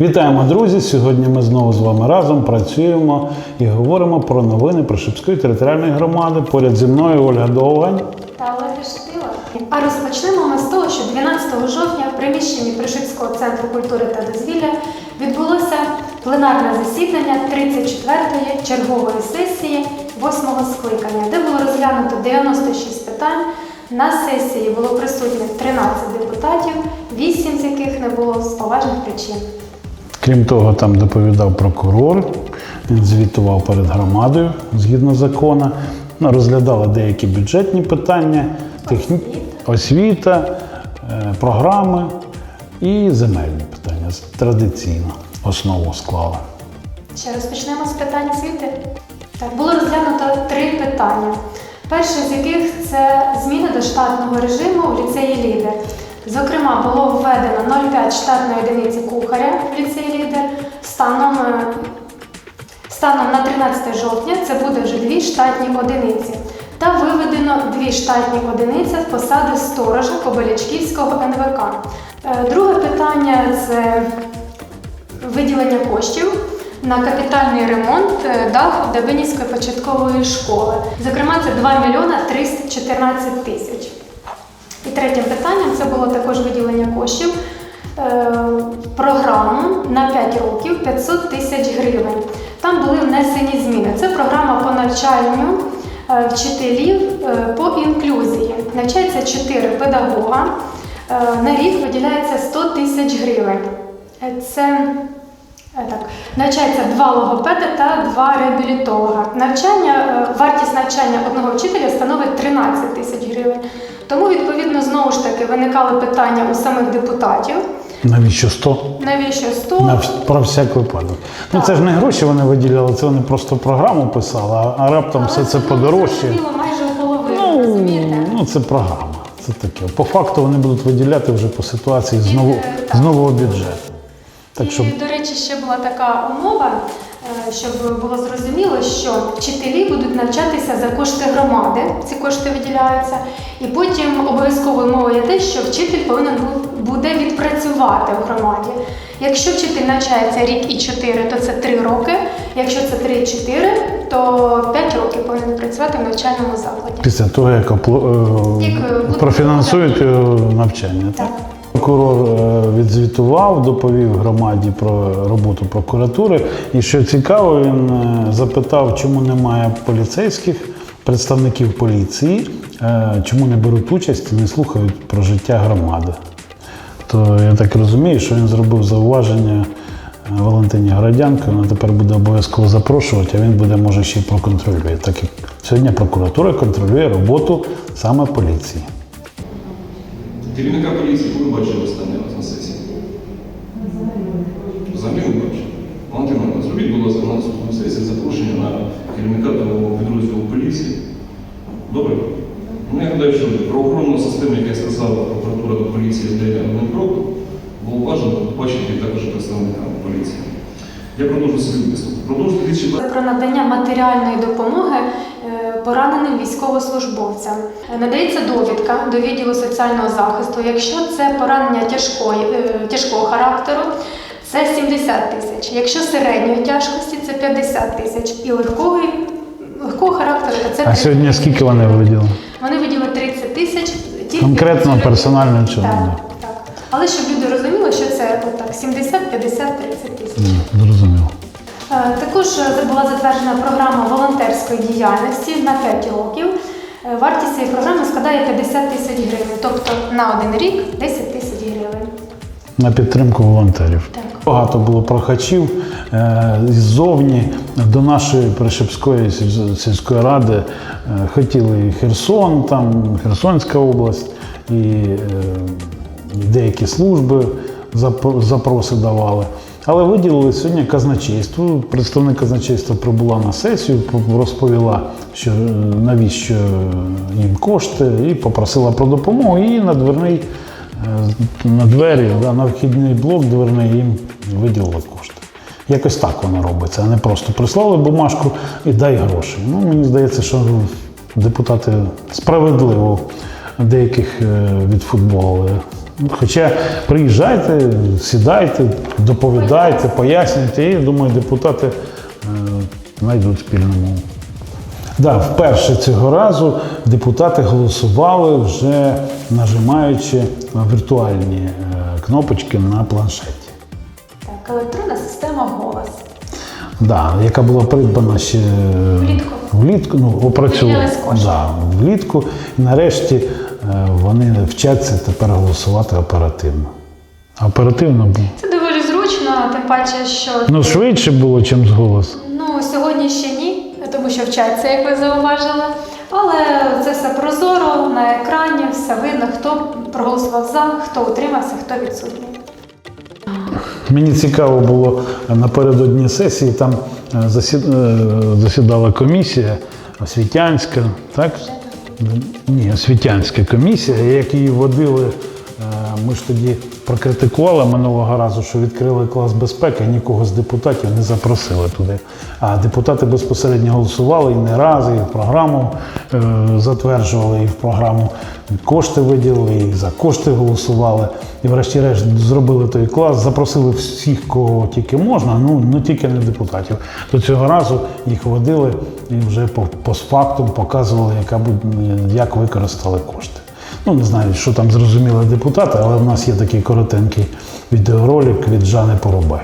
Вітаємо, друзі! Сьогодні ми знову з вами разом працюємо і говоримо про новини Прошипської територіальної громади. Поряд зі мною Ольга Довгань. та Олега Шатила. А розпочнемо ми з того, що 12 жовтня в приміщенні Пришипського центру культури та дозвілля відбулося пленарне засідання 34-ї чергової сесії 8-го скликання, де було розглянуто 96 питань. На сесії було присутніх 13 депутатів, 8 з яких не було з поважних причин. Крім того, там доповідав прокурор, він звітував перед громадою згідно закону. Ну, Розглядали деякі бюджетні питання, техні... освіта, е, програми і земельні питання. Традиційно основу склали. Ще розпочнемо з питань освіти. Так, було розглянуто три питання. Перше з яких це зміни до штатного режиму в ліцеї Лідер. Зокрема, було введено 0,5 штатної одиниці кухаря в ліцеї Лідер. Станом, е, станом на 13 жовтня це буде вже дві штатні одиниці. Та виведено дві штатні одиниці з посади сторожа Кобилячківського НВК. Е, Друге питання це виділення коштів на капітальний ремонт е, даху Дабинівської початкової школи. Зокрема, це 2 мільйона 314 тисяч. І третім питанням це було також виділення коштів е, програму на 5 років 500 тисяч гривень. Там були внесені зміни. Це програма по навчанню е, вчителів по інклюзії. Навчається 4 педагога. На рік виділяється 100 тисяч гривень. Це так, навчається два логопеди та два реабілітолога. Навчання, е, вартість навчання одного вчителя становить 13 тисяч гривень. Тому, відповідно, знову ж таки виникали питання у самих депутатів. Навіщо 100? Навіщо 100? На про всяк випадок. Ну це ж не гроші вони виділяли, це вони просто програму писали, а, а раптом все це. Зрозуміло, майже половину, Ну, розумієте? ну це програма. Це таке. По факту вони будуть виділяти вже по ситуації з, ново, Е, з нового бюджету. Так що І, до речі, ще була така умова, е, щоб було зрозуміло, що вчителі будуть навчатися за кошти громади, ці кошти виділяються, і потім обов'язковою мовою є те, що вчитель повинен буде відпрацювати в громаді. Якщо вчитель навчається рік і 4, то це 3 роки. Якщо це 3 і 4, то 5 років повинен працювати в навчальному закладі. після того, як, опло- е, Як, е, профінансують навчання, так? Так. Прокурор е, відзвітував, доповів громаді про роботу прокуратури. І що цікаво, він е, запитав, чому немає поліцейських представників поліції, е, чому не беруть участь і не слухають про життя громади. То я так розумію, що він зробив зауваження Валентині Градянко, вона тепер буде обов'язково запрошувати, а він буде, може, ще й проконтролює. Так як сьогодні прокуратура контролює роботу саме поліції. Керівника поліції коли бачили останній раз на сесії? Взагалі не бачив. Валентина, зробіть, будь ласка, на наступну сесію запрошення на керівника того підрозділу поліції. Добре? Ну, я гадаю, що правоохоронну систему, яка сказала прокуратура до поліції здає один крок, було бажано бачити також представника поліції. Я продовжу свій виступ. Продовжу 2020 Про надання матеріальної допомоги пораненим військовослужбовцям. Надається довідка до відділу соціального захисту. Якщо це поранення тяжкої, е, тяжкого характеру, це 70 тисяч. Якщо середньої тяжкості, це 50 тисяч. І легкого, легкого характеру це А сьогодні скільки вони виділили? Вони виділили 30 тисяч. Конкретно, персонально людину. так, так. Але щоб люди розуміли, що це отак 70, 50, 30 тисяч. Зрозуміло. Е, Також е, була затверджена програма волонтерської діяльності на 5 років. Е, Вартість цієї програми складає 50 тисяч гривень, тобто на один рік 10 тисяч гривень. На підтримку волонтерів. Так. Багато було прохачів ззовні до нашої Пришепської сільської ради. Хотіли і Херсон, там Херсонська область, і, деякі служби запроси давали. Але виділили сьогодні казначейству. Представник казначейства прибула на сесію, по- розповіла, що е, навіщо їм кошти, і попросила про допомогу. І на дверний Е, на двері, на вхідний блок дверний їм виділили кошти. Якось так воно робиться, а не просто прислали бумажку і дай гроші. Ну, мені здається, що депутати справедливо деяких е, відфутболили. Хоча приїжджайте, сідайте, доповідайте, пояснюйте, і думаю, депутати е, знайдуть спільну мову. Да, вперше цього разу депутати голосували вже нажимаючи віртуальні е, кнопочки на планшеті. Так, електронна система голос. Да, яка була придбана ще Влітку. влітку ну, опрацьована да, влітку. І нарешті е, вони вчаться тепер голосувати оперативно. Оперативно було. Це доволі зручно, тим паче, що Ну, швидше було, ніж з голосу. Ну, сьогодні ще ні, тому що вчаться, як ви зауважили. Але це все прозоро на екрані, все видно, хто проголосував за, хто утримався, хто відсутній. Мені цікаво було напередодні сесії, там е, е, засідала комісія освітянська, так? Ні, освітянська комісія, як її водили. е, Ми ж тоді прокритикували минулого разу, що відкрили клас безпеки, нікого з депутатів не запросили туди. А депутати безпосередньо голосували і не раз, і в програму е, затверджували, і в програму кошти виділили, і за кошти голосували. І врешті-решт зробили той клас, запросили всіх, кого тільки можна, ну, ну тільки не депутатів. До цього разу їх водили і вже по постфактум показували, яка як використали кошти. Ну, не знаю, що там зрозуміли депутати, але в нас є такий коротенький відеоролик від Жани Поробай.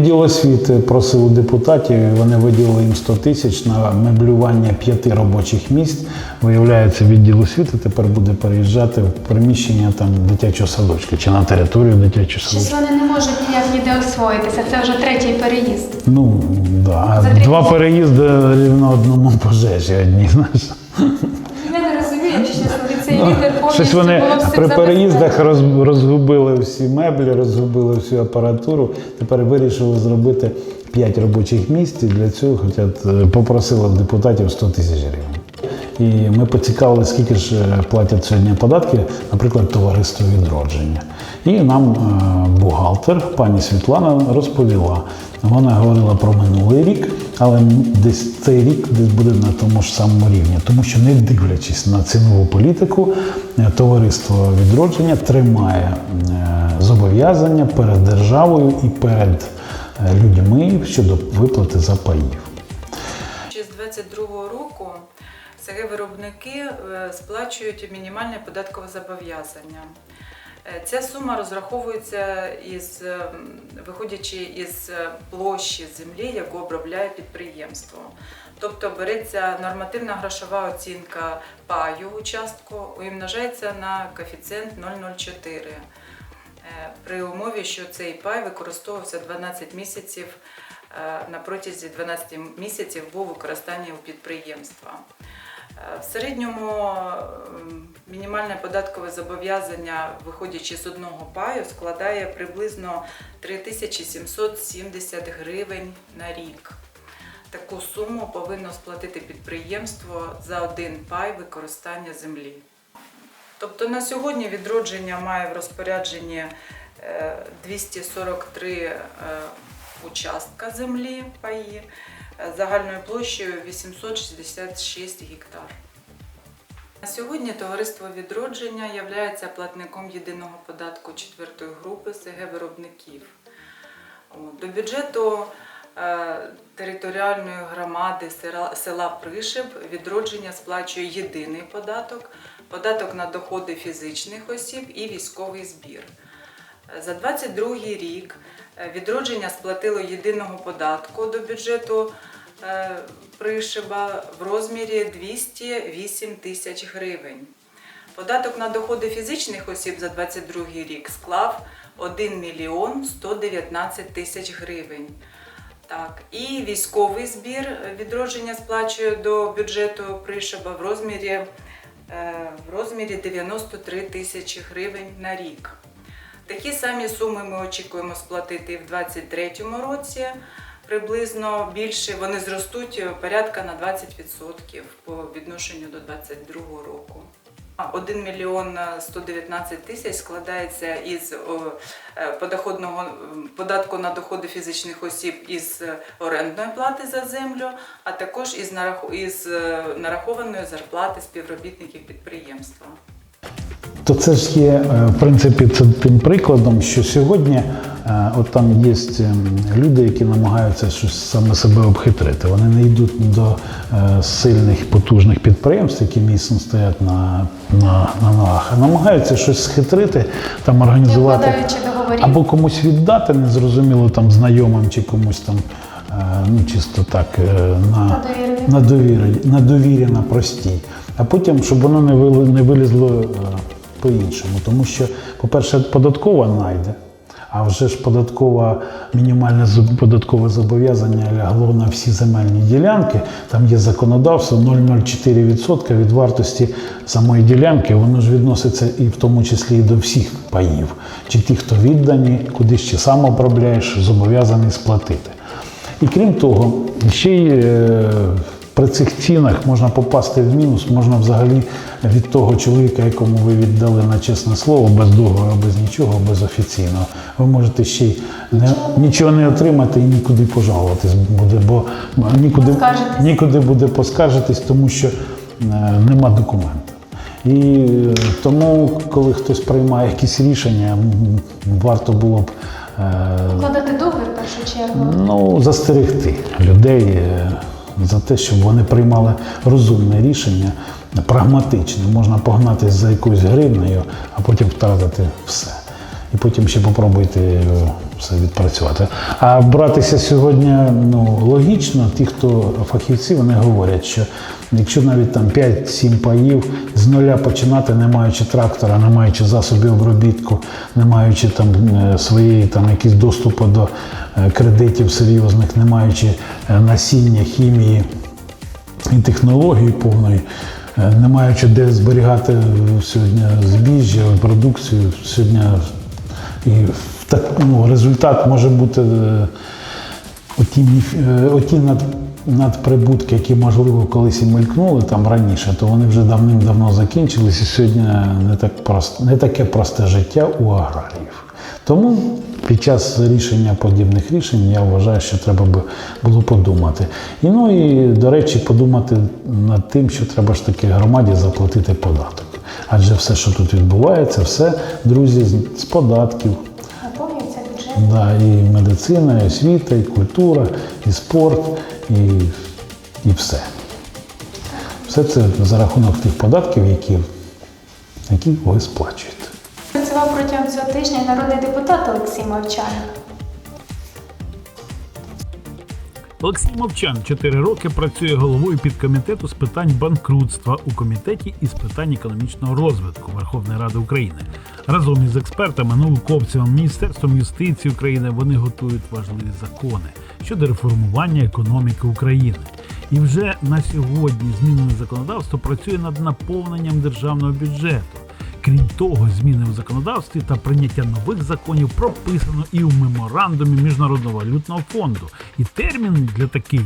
Відділ освіти просив у депутатів, вони виділили їм 100 тисяч на меблювання п'яти робочих місць. Виявляється, відділ освіти тепер буде переїжджати в приміщення там дитячого садочка чи на територію дитячого Щось садочка. вони не можуть ніяк ніде освоїтися. Це вже третій переїзд. Ну да, За два переїзди рівно одному пожежі одні. Знаєш. Цей лідер повністю Щось вони було всім при переїздах роз, розгубили всі меблі, розгубили всю апаратуру. Тепер вирішили зробити 5 робочих місць. І для цього хочуть, е, попросили в депутатів 100 тисяч гривень. І ми поцікавили, скільки ж е, платять сьогодні податки, наприклад, товариство відродження. І нам е, бухгалтер, пані Світлана, розповіла. Вона говорила про минулий рік, але десь цей рік десь буде на тому ж самому рівні, тому що не дивлячись на цінову політику, е, товариство відродження тримає зобов'язання перед державою і перед людьми щодо виплати за паїв. Ще з 22 року СГ виробники е, сплачують мінімальне податкове зобов'язання. Е, Ця сума розраховується із е, виходячи із площі землі, яку обробляє підприємство. Тобто береться нормативна грошова оцінка паю участку і множається на коефіцієнт 0,04 е, при умові, що цей пай використовувався 12 місяців на протязі 12 місяців був у використанні у підприємства. Е, В середньому мінімальне податкове зобов'язання, виходячи з одного паю, складає приблизно 3770 гривень на рік. Таку суму повинно сплатити підприємство за один пай використання землі. Тобто на сьогодні відродження має в розпорядженні е, 243 е, участка землі паї е, загальною площею 866 гектар. На сьогодні товариство відродження є платником єдиного податку четвертої групи СГ виробників. До бюджету е, територіальної громади села, Пришиб відродження сплачує єдиний податок, податок на доходи фізичних осіб і військовий збір. За 22 рік е, відродження сплатило єдиного податку до бюджету Пришиба в розмірі 208 тисяч гривень. Податок на доходи фізичних осіб за 22 рік склав 1 мільйон 119 тисяч гривень. Так, і військовий збір е, відродження сплачує до бюджету Пришиба в розмірі, е, в розмірі 93 тисячі гривень на рік. Такі самі суми ми очікуємо сплатити в 2023 році. Приблизно більше вони зростуть е, порядка на 20% по відношенню до 2022 року. 1 мільйон 119 тисяч складається із е, подоходного податку на доходи фізичних осіб із е, орендної плати за землю, а також із, е, нарахованої зарплати співробітників підприємства. То це ж є, е, в принципі, це тим прикладом, що сьогодні е, от там є ем, люди, які намагаються щось саме себе обхитрити. Вони не йдуть до е, сильних, потужних підприємств, які міцно стоять на, на, на ногах, а намагаються щось схитрити, там організувати або комусь віддати, незрозуміло там знайомим чи комусь там. Ну, чисто так, на, На на довірі, на довірі на простій. А потім, щоб воно не, вилізло е, по-іншому. Тому що, по-перше, податкова найде, а вже ж податкова, мінімальне податкове зобов'язання лягло на всі земельні ділянки. Там є законодавство 0,04% від вартості самої ділянки. Воно ж відноситься і в тому числі і до всіх паїв. Чи ті, хто віддані, кудись чи сам обробляєш, зобов'язаний сплатити. І крім того, ще й е, при цих цінах можна попасти в мінус, можна взагалі від того чоловіка, якому ви віддали на чесне слово, без договору, без нічого, без офіційного, ви можете ще й не, нічого не отримати і нікуди пожалуватись буде, бо нікуди, нікуди буде поскаржитись, тому що е, нема документів. І е, тому, коли хтось приймає якісь рішення, варто було б. е, Укладати договір в першу чергу. Ну, застерегти людей е, за те, щоб вони приймали розумне рішення, прагматичне. Можна погнатися за якоюсь гривнею, а потім втратити все. І потім ще попробуйте е, все відпрацювати. А братися сьогодні ну, логічно, ті, хто фахівці, вони говорять, що якщо навіть там 5-7 паїв з нуля починати, не маючи трактора, не маючи засобів обробітку, не маючи там е, своєї там якісь доступу до е, кредитів серйозних, не маючи е, насіння, хімії і технології повної, не маючи де зберігати сьогодні збіжжя, продукцію, сьогодні і так, ну, результат може бути е, оті, е, оті над, надприбутки, які, можливо, колись і мелькнули там раніше, то вони вже давним-давно закінчились, і сьогодні не, так прост, не таке просте життя у аграріїв. Тому під час рішення подібних рішень я вважаю, що треба би було подумати. І ну і до речі, подумати над тим, що треба ж таки громаді заплатити податок. Адже все, що тут відбувається, все, друзі, з- з податків. Да, і медицина, і освіта, і культура, і спорт, і, і все. Все це за рахунок тих податків, які, які ви сплачуєте. Працював протягом цього тижня народний депутат Олексій Мовчан. Олексій Мовчан 4 роки працює головою підкомітету з питань банкрутства у комітеті із питань економічного розвитку Верховної Ради України. Разом із експертами, науковцями, міністерством юстиції України вони готують важливі закони щодо реформування економіки України. І вже на сьогодні змінене законодавство працює над наповненням державного бюджету. Крім того, зміни в законодавстві та прийняття нових законів прописано і у меморандумі Міжнародного валютного фонду. І термін для таких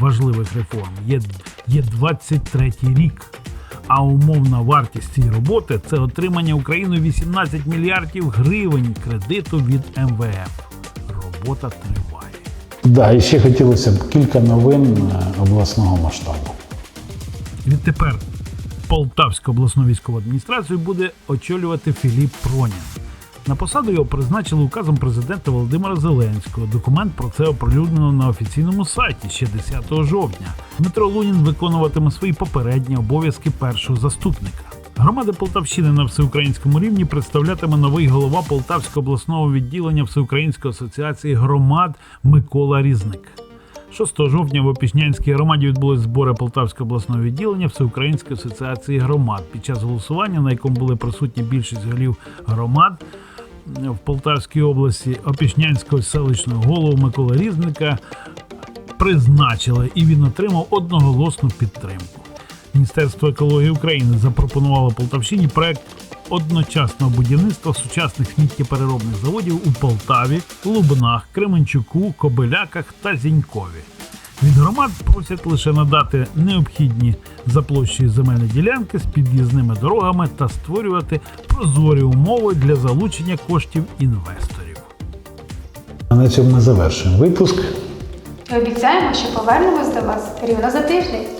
важливих реформ є, є 23 рік. А умовна вартість цієї роботи це отримання Україною 18 мільярдів гривень кредиту від МВФ. Робота триває. Да, і ще хотілося б кілька новин е, обласного масштабу. Відтепер Полтавську обласну військову адміністрацію буде очолювати Філіп Пронін. На посаду його призначили указом президента Володимира Зеленського. Документ про це оприлюднено на офіційному сайті ще 10 жовтня. Дмитро Лунін виконуватиме свої попередні обов'язки першого заступника. Громади Полтавщини на всеукраїнському рівні представлятиме новий голова Полтавського обласного відділення Всеукраїнської асоціації громад Микола Різник. 6 жовтня в Опішнянській громаді відбулись збори Полтавського обласного відділення Всеукраїнської асоціації громад. Під час голосування, на якому були присутні більшість голів громад в Полтавській області, Опішнянського селищного голову Микола Різника призначили, і він отримав одноголосну підтримку. Міністерство екології України запропонувало Полтавщині проект одночасного будівництва сучасних сміттєпереробних заводів у Полтаві, Лубнах, Кременчуку, Кобиляках та Зінькові. Від громад просять лише надати необхідні за площею земельні ділянки з під'їзними дорогами та створювати прозорі умови для залучення коштів інвесторів. А на цьому ми завершуємо випуск. І обіцяємо, що повернемось до вас рівно за тиждень.